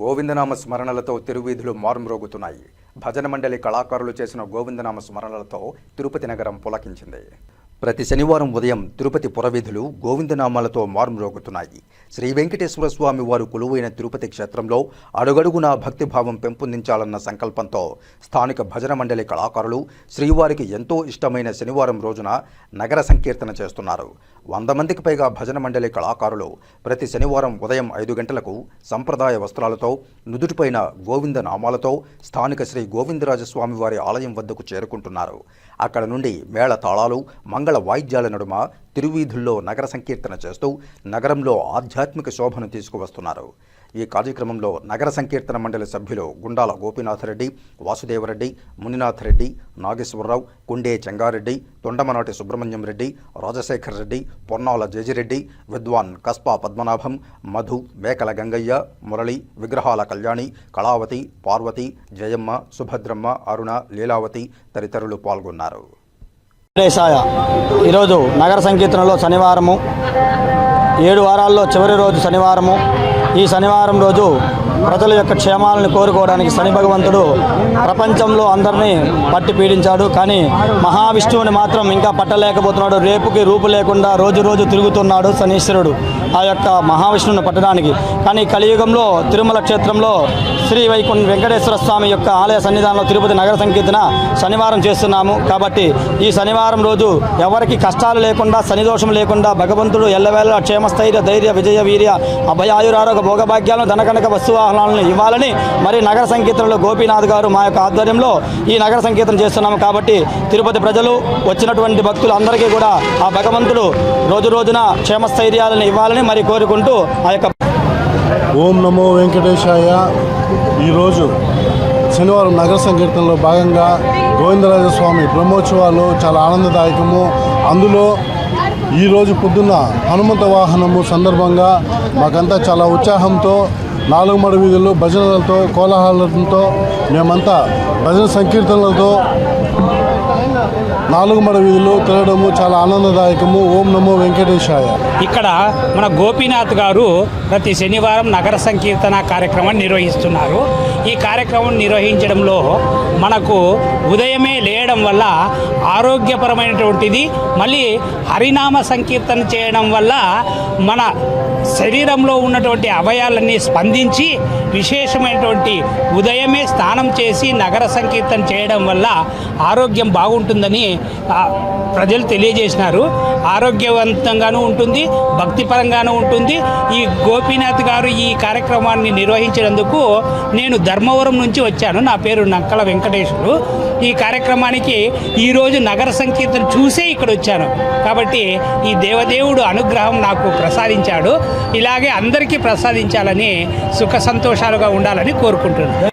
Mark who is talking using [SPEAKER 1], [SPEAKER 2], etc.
[SPEAKER 1] గోవిందనామ స్మరణలతో తిరువీధులు మారుమ్రోగుతున్నాయి. భజన మండలి కళాకారులు చేసిన గోవిందనామ స్మరణలతో తిరుపతి నగరం పులకించింది. ప్రతి శనివారం ఉదయం తిరుపతి పురవీధులు గోవిందనామాలతో మారుమ్రోగుతున్నాయి. శ్రీ వెంకటేశ్వర స్వామి వారు కొలువైన తిరుపతి క్షేత్రంలో అడుగడుగునా భక్తిభావం పెంపొందించాలన్న సంకల్పంతో స్థానిక భజన మండలి కళాకారులు శ్రీవారికి ఎంతో ఇష్టమైన శనివారం రోజున నగర సంకీర్తన చేస్తున్నారు. వంద మందికి పైగా భజన మండలి కళాకారులు ప్రతి శనివారం ఉదయం ఐదు గంటలకు సంప్రదాయ వస్త్రాలతో నుదుటిపైన గోవింద నామాలతో స్థానిక శ్రీ గోవిందరాజస్వామి వారి ఆలయం వద్దకు చేరుకుంటున్నారు. అక్కడ నుండి మేళ తాళాలు మంగళ వాయిద్యాల నడుమ తిరువీధుల్లో నగర సంకీర్తన చేస్తూ నగరంలో ఆధ్యాత్మిక శోభను తీసుకువస్తున్నారు. ఈ కార్యక్రమంలో నగర సంకీర్తన మండలి సభ్యులు గుండాల గోపీనాథరెడ్డి వాసుదేవరెడ్డి మునినాథరెడ్డి నాగేశ్వరరావు కుండే చెంగారెడ్డి తొండమనాటి సుబ్రహ్మణ్యం రెడ్డి రాజశేఖర్ రెడ్డి పొన్నాల జేజిరెడ్డి విద్వాన్ కస్పా పద్మనాభం మధు మేకల గంగయ్య మురళి విగ్రహాల కళ్యాణి కళావతి పార్వతి జయమ్మ సుభద్రమ్మ అరుణ లీలావతి తదితరులు పాల్గొన్నారు.
[SPEAKER 2] వెంకటేశాయ ఈరోజు నగర సంకీర్తనలో శనివారము ఏడు వారాల్లో చివరి రోజు శనివారము ఈ శనివారం రోజు ప్రజల యొక్క క్షేమాలను కోరుకోవడానికి శని భగవంతుడు ప్రపంచంలో అందరినీ పట్టి పీడించాడు. కానీ మహావిష్ణువుని మాత్రం ఇంకా పట్టలేకపోతున్నాడు. రేపుకి రూపు లేకుండా రోజు రోజు తిరుగుతున్నాడు శనీశ్వరుడు ఆ యొక్క మహావిష్ణువుని పట్టడానికి. కానీ కలియుగంలో తిరుమల క్షేత్రంలో శ్రీ వైకుంఠ వెంకటేశ్వర స్వామి యొక్క ఆలయ సన్నిధానంలో తిరుపతి నగర సంకీర్తన శనివారం చేస్తున్నాము. కాబట్టి ఈ శనివారం రోజు ఎవరికి కష్టాలు లేకుండా శనిదోషం లేకుండా భగవంతుడు ఎల్లవేళ క్షేమస్థైర్య ధైర్య విజయ వీర్య అభయాయురారోగ భోగభాగ్యాలను ధనకనక వస్తువాహనాలను ఇవ్వాలని మరి నగర సంకీర్తనలో గోపీనాథ్ గారు మా యొక్క ఆధ్వర్యంలో ఈ నగర సంకీర్తన చేస్తున్నాము కాబట్టి తిరుపతి ప్రజలు వచ్చినటువంటి భక్తులు అందరికీ కూడా ఆ భగవంతుడు రోజు రోజున క్షేమస్థైర్యాలను ఇవ్వాలని మరి కోరుకుంటూ ఆ యొక్క
[SPEAKER 3] ఓం నమో వెంకటేశాయ. ఈరోజు శనివారం నగర సంకీర్తనలో భాగంగా గోవిందరాజ స్వామి బ్రహ్మోత్సవాలు చాలా ఆనందదాయకము. అందులో ఈరోజు పొద్దున్న హనుమంత వాహనము సందర్భంగా మాకంతా చాలా ఉత్సాహంతో నాలుగు మడ వీధులు భజనలతో కోలాహలంతో మేమంతా భజన సంకీర్తనలతో నాలుగు మడ వీధిలో తిరగడము చాలా ఆనందదాయకము. ఓం నమో వెంకటేశాయ.
[SPEAKER 4] ఇక్కడ మన గోపీనాథ్ గారు ప్రతి శనివారం నగర సంకీర్తన కార్యక్రమాన్ని నిర్వహిస్తున్నారు. ఈ కార్యక్రమం నిర్వహించడంలో మనకు ఉదయమే లేయడం వల్ల ఆరోగ్యపరమైనటువంటిది మళ్ళీ హరినామ సంకీర్తన చేయడం వల్ల మన శరీరంలో ఉన్నటువంటి అవయాలన్నీ స్పందించి విశేషమైనటువంటి ఉదయమే స్నానం చేసి నగర సంకీర్తన చేయడం వల్ల ఆరోగ్యం బాగుంటుందని ప్రజలు తెలియజేసినారు. ఆరోగ్యవంతంగానూ ఉంటుంది భక్తిపరంగానూ ఉంటుంది. ఈ గోపీనాథ్ గారు ఈ కార్యక్రమాన్ని నిర్వహించినందుకు నేను ధర్మవరం నుంచి వచ్చాను. నా పేరు నక్కల వెంకటేశ్వరు ఈ కార్యక్రమానికి ఈరోజు నగర సంకీర్తన చూసే ఇక్కడ వచ్చాను. కాబట్టి ఈ దేవదేవుడు అనుగ్రహం నాకు ప్రసాదించాడు. ఇలాగే అందరికీ ప్రసాదించాలని సుఖ సంతోషాలుగా ఉండాలని కోరుకుంటున్నాను.